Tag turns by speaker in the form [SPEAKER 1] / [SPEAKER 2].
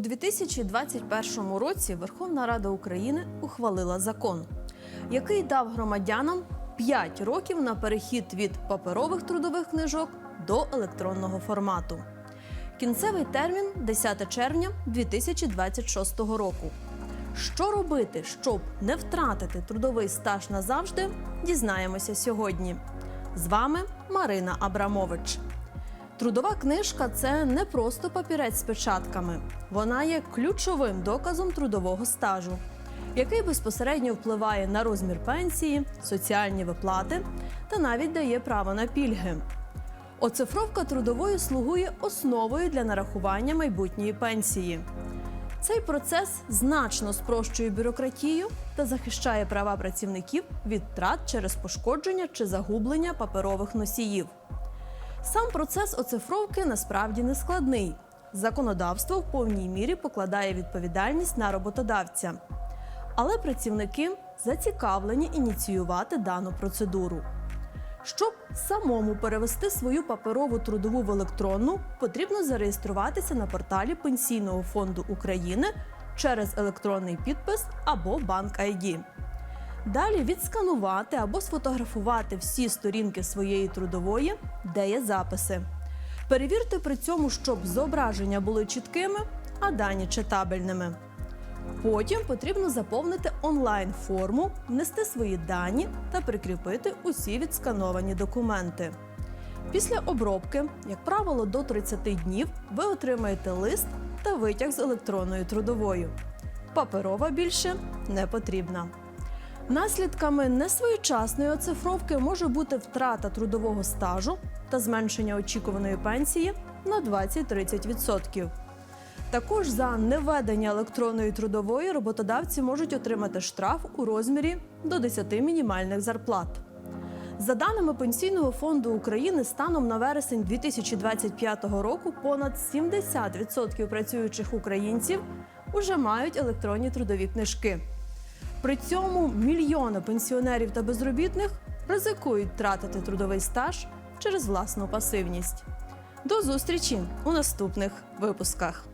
[SPEAKER 1] 2021 році Верховна Рада України ухвалила закон, який дав громадянам 5 років на перехід від паперових трудових книжок до електронного формату. Кінцевий термін 10 червня 2026 року. Що робити, щоб не втратити трудовий стаж назавжди, дізнаємося сьогодні. З вами Марина Абрамович. Трудова книжка це не просто папірець з печатками. Вона є ключовим доказом трудового стажу, який безпосередньо впливає на розмір пенсії, соціальні виплати та навіть дає право на пільги. Оцифровка трудової слугує основою для нарахування майбутньої пенсії. Цей процес значно спрощує бюрократію та захищає права працівників від втрат через пошкодження чи загублення паперових носіїв. Сам процес оцифровки насправді не складний. Законодавство в повній мірі покладає відповідальність на роботодавця. Але працівники зацікавлені ініціювати дану процедуру. Щоб самому перевести свою паперову трудову в електронну, потрібно зареєструватися на порталі Пенсійного фонду України через електронний підпис або банк ID. Далі відсканувати або сфотографувати всі сторінки своєї трудової, де є записи. Перевірте при цьому, щоб зображення були чіткими, а дані читабельними. Потім потрібно заповнити онлайн-форму, внести свої дані та прикріпити усі відскановані документи. Після обробки, як правило, до 30 днів ви отримаєте лист та витяг з електронною трудовою. Паперова більше не потрібна. Наслідками несвоєчасної оцифровки може бути втрата трудового стажу та зменшення очікуваної пенсії на 20-30%. Також за неведення електронної трудової роботодавці можуть отримати штраф у розмірі до 10 мінімальних зарплат. За даними Пенсійного фонду України, станом на вересень 2025 року понад 70% працюючих українців уже мають електронні трудові книжки. При цьому мільйони пенсіонерів та безробітних ризикують тратити трудовий стаж через власну пасивність. До зустрічі у наступних випусках.